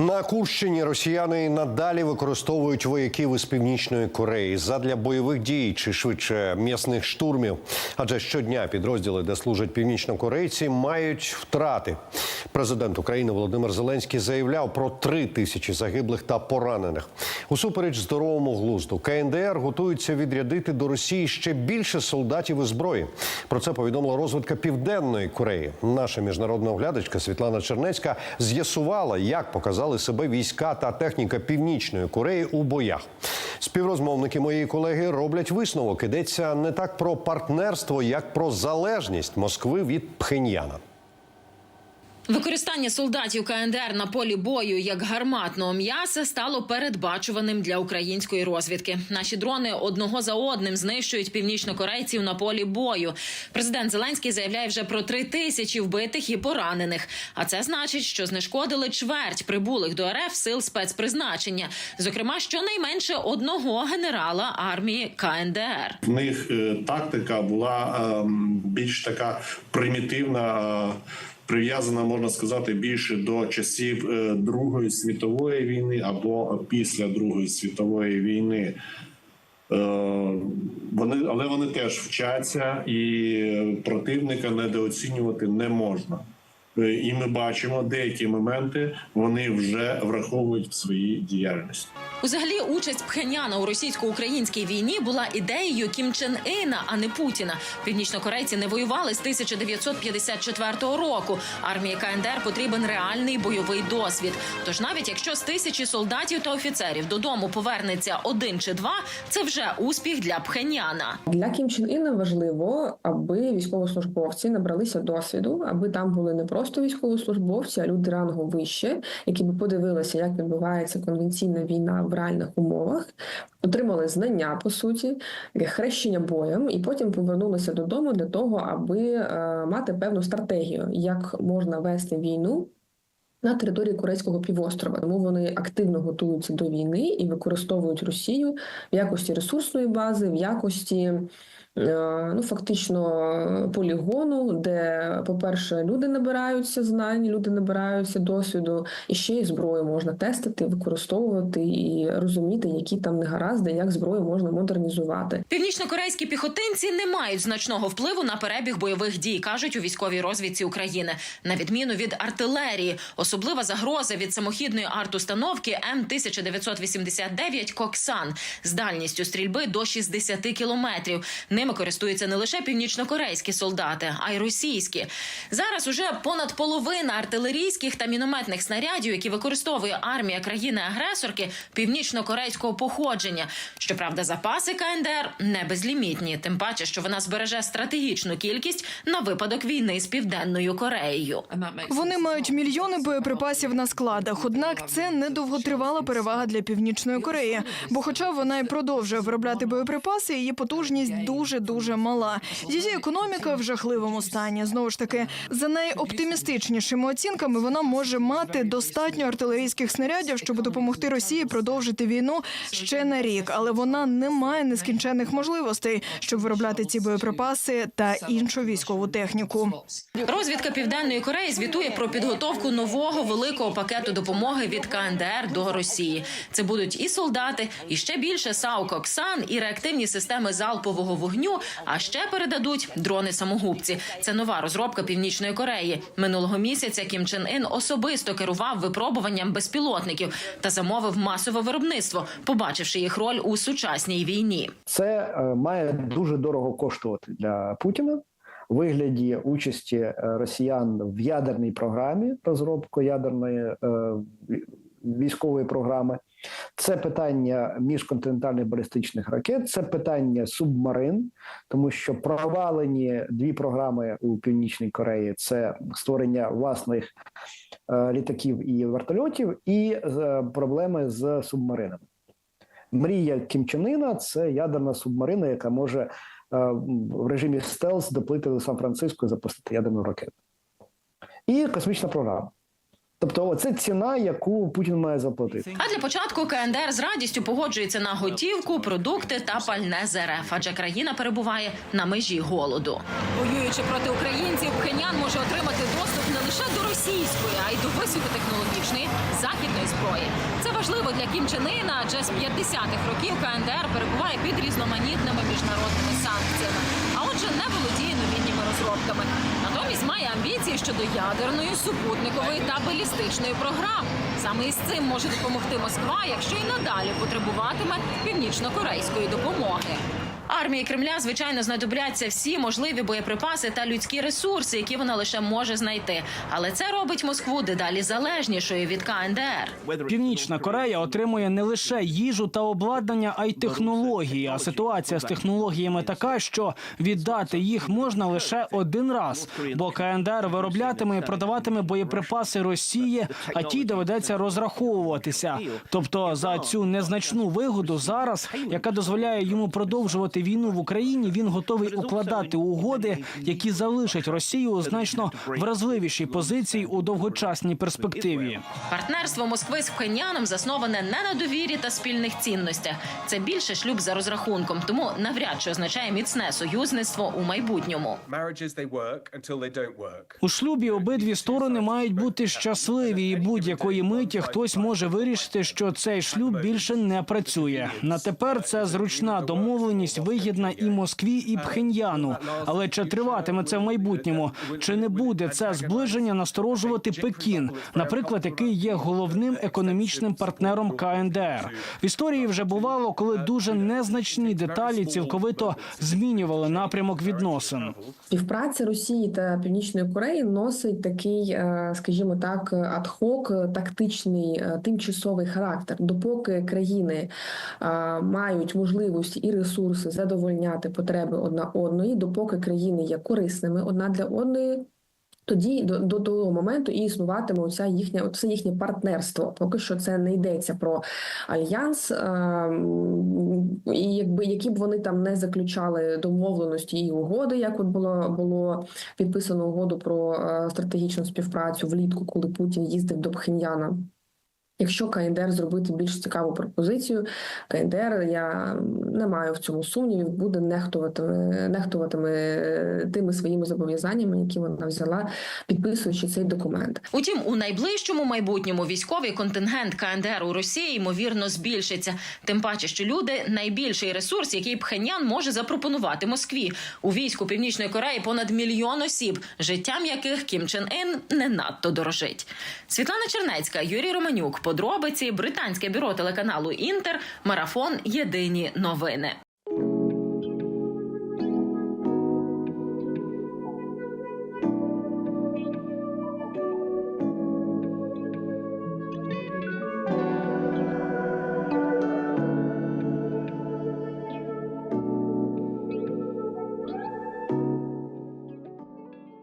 На Курщині росіяни надалі використовують вояків із північної Кореї задля бойових дій чи швидше м'ясних штурмів. Адже щодня підрозділи, де служать північнокорейці, мають втрати. Президент України Володимир Зеленський заявляв про три тисячі загиблих та поранених. Усупереч здоровому глузду КНДР готуються відрядити до Росії ще більше солдатів і зброї. Про це повідомила розвідка Південної Кореї. Наша міжнародна оглядачка Світлана Чернецька з'ясувала, як показали себе війська та техніка Північної Кореї у боях. Співрозмовники моєї колеги роблять висновок. Ідеться не так про партнерство, як про залежність Москви від Пхеньяна. Використання солдатів КНДР на полі бою як гарматного м'яса стало передбачуваним для української розвідки. Наші дрони одного за одним знищують північнокорейців на полі бою. Президент Зеленський заявляє вже про три тисячі вбитих і поранених. А це значить, що знешкодили чверть прибулих до РФ сил спецпризначення, зокрема, щонайменше одного генерала армії КНДР. В них е, тактика була ем, більш така примітивна, е, прив'язана, можна сказати, більше до часів е, Другої світової війни або після Другої світової війни. Е, Вони, але вони теж вчаться, і противника недооцінювати не можна. Е, І ми бачимо деякі моменти, вони вже враховують в своїй діяльності. Узагалі, участь Пхеняна у російсько-українській війні була ідеєю Кім Чен Іна, а не Путіна. Північнокорейці не воювали з 1954 року. Армії КНДР потрібен реальний бойовий досвід. Тож, навіть якщо з тисячі солдатів та офіцерів додому повернеться один чи два, це вже успіх для Пхеняна. Для Кім Чен Іна важливо, аби військовослужбовці набралися досвіду, аби там були не просто військовослужбовці, а люди рангу вище, які би подивилися, як відбувається конвенційна війна в реальних умовах, отримали знання по суті, хрещення боєм, і потім повернулися додому для того, аби е, мати певну стратегію, як можна вести війну. На території Корейського півострова, тому вони активно готуються до війни і використовують Росію в якості ресурсної бази, в якості е, ну фактично полігону, де, по-перше, люди набираються знань, люди набираються досвіду, і ще й зброю можна тестити, використовувати і розуміти, які там негаразди, як зброю можна модернізувати. Північнокорейські піхотинці не мають значного впливу на перебіг бойових дій, кажуть у військовій розвідці України. На відміну від артилерії, особлива загроза від самохідної артустановки М 1989 Коксан з дальністю стрільби до 60 кілометрів. Ними користуються не лише північнокорейські солдати, а й російські. Зараз уже понад половина артилерійських та мінометних снарядів, які використовує армія країни-агресорки північно-корейського походження. Щоправда, запаси КНДР не безлімітні, тим паче, що вона збереже стратегічну кількість на випадок війни з південною Кореєю. Вони мають мільйони боєприпасів на складах. Однак це не довготривала перевага для північної Кореї. Бо, хоча вона й продовжує виробляти боєприпаси, її потужність дуже дуже мала. Її економіка в жахливому стані. Знову ж таки, за найоптимістичнішими оцінками, вона може мати достатньо артилерійських снарядів, щоб допомогти Росії продовжити війну ще на рік. Але вона не має нескінченних можливостей, щоб виробляти ці боєприпаси та іншу військову техніку. Розвідка Південної Кореї звітує про підготовку нового великого пакету допомоги від КНДР до Росії. Це будуть і солдати, і ще більше САУ «Коксан», і реактивні системи залпового вогню. А ще передадуть дрони-самогубці. Це нова розробка Північної Кореї. Минулого місяця Кім Чен Ін особисто керував випробуванням безпілотників та замовив масове виробництво, побачивши їх роль у сучасній війні. Це е, має дуже дорого коштувати для Путіна вигляді участі е, росіян в ядерній програмі розробку ядерної е, військової програми. Це питання міжконтинентальних балістичних ракет, це питання субмарин, тому що провалені дві програми у Північній Кореї: це створення власних е, літаків і вертольотів, і проблеми з субмаринами. Мрія Кім Чен Іна – це ядерна субмарина, яка може е, в режимі стелс доплити до Сан-Франциско і запустити ядерну ракету. І космічна програма. Тобто, оце ціна, яку Путін має заплатити. А для початку КНДР з радістю погоджується на готівку, продукти та пальне з РФ, адже країна перебуває на межі голоду. Воюючи проти українців, Пхенян може отримати доступ не лише до російської, а й до високотехнологічної західної зброї. Це важливо для Кім Чен Ына, адже з 50-х років КНДР перебуває під різноманітними міжнародними санкціями, має щодо ядерної, супутникової та балістичної програм. Саме із цим може допомогти Москва, якщо і надалі потребуватиме північно-корейської допомоги. Армії Кремля, звичайно, знадобляться всі можливі боєприпаси та людські ресурси, які вона лише може знайти. Але це робить Москву дедалі залежнішою від КНДР. Північна Корея отримує не лише їжу та обладнання, а й технології. А ситуація з технологіями така, що віддати їх можна лише один раз, бо КНДР вироблятиме і продаватиме боєприпаси Росії, а тій доведеться розраховуватися. Тобто за цю незначну вигоду зараз, яка дозволяє йому продовжувати війну в Україні, він готовий укладати угоди, які залишать Росію у значно вразливішій позиції у довгочасній перспективі. Партнерство Москви з Пхеньяном засноване не на довірі та спільних цінностях. Це більше шлюб за розрахунком, тому навряд чи означає міцне союзництво у майбутньому. У шлюбі обидві сторони мають бути щасливі, і будь-якої миті хтось може вирішити, що цей шлюб більше не працює. На тепер це зручна домовленість, вигідна і Москві, і Пхеньяну. Але чи триватиме це в майбутньому? Чи не буде це зближення насторожувати Пекін, наприклад, який є головним економічним партнером КНДР? В історії вже бувало, коли дуже незначні деталі цілковито змінювали напрямок відносин. Співпраця Росії та Північної Кореї носить такий, е, скажімо так, адхок, тактичний, е, тимчасовий характер. Допоки країни е, мають можливості і ресурси задовольняти потреби одна одної, допоки країни є корисними одна для одної. Тоді до, до того моменту і існуватиме оця їхня оце їхнє партнерство. Поки що це не йдеться про альянс, ем, і якби які б вони там не заключали домовленості і угоди, як от було було підписано угоду про е, стратегічну співпрацю влітку, коли Путін їздив до Пхеньяна. Якщо КНДР зробити більш цікаву пропозицію, КНДР, я не маю в цьому сумнівів, буде нехтуватиме, нехтуватиме тими своїми зобов'язаннями, які вона взяла, підписуючи цей документ. Утім, у найближчому майбутньому військовий контингент КНДР у Росії ймовірно збільшиться. Тим паче, що люди найбільший ресурс, який Пхеньян може запропонувати Москві. У війську Північної Кореї понад мільйон осіб, життям яких Кім Чен Ін не надто дорожить. Світлана Чернецька, Юрій Романюк. Подробиці британське бюро телеканалу Інтер. Марафон Єдині новини.